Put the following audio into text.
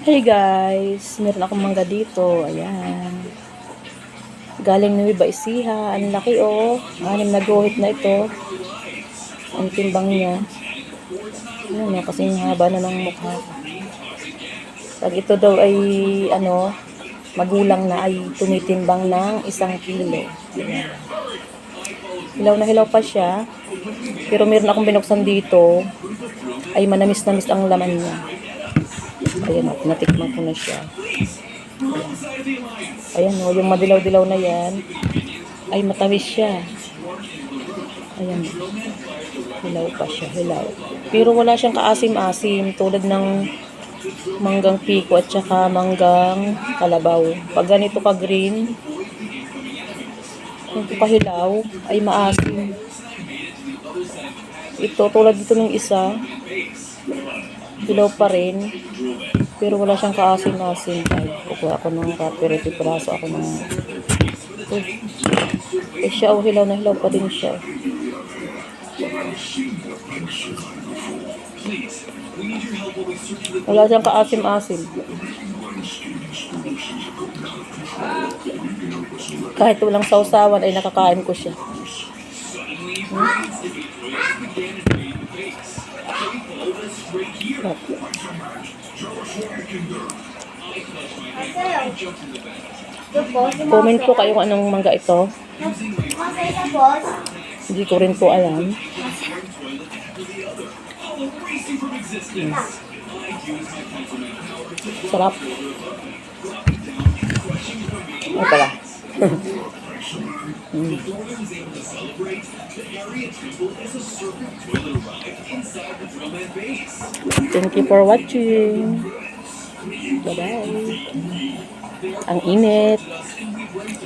Hey guys, meron akong mangga dito. Ayan. Galing ni Ecija. Ang laki oh. Anim na guhit na ito. Ang timbang niya. Ayan oh, kasi haba na ng mukha. Pag ito daw ay ano, magulang na ay tumitimbang ng isang kilo. Ayan. Hilaw na hilaw pa siya. Pero meron akong binuksan dito. Ay manamis-namis ang laman niya. Ayan o, natikman ko na siya. Ayan o, yung madilaw-dilaw na yan, ay matamis siya. Ayan. Hilaw pa siya, hilaw. Pero wala siyang kaasim-asim tulad ng manggang piko at saka manggang kalabaw. Pag ganito ka green, kung pahilaw, ay maasim. Ito, tulad dito ng isa, hilaw pa rin. Pero wala siyang kaasim-asim. Ay, kukuha ako ng kapiriti piraso ako ng... Uy. Eh siya, oh, hilaw na hilaw pa din siya. Wala siyang kaasim-asim. Kahit walang sausawan ay nakakain ko siya. Hmm? Comment po kayo kung anong mangga ito. Hindi ko rin po alam. Sarap. Ay pala. Mm. Thank you for watching. Bye-bye. Ang init.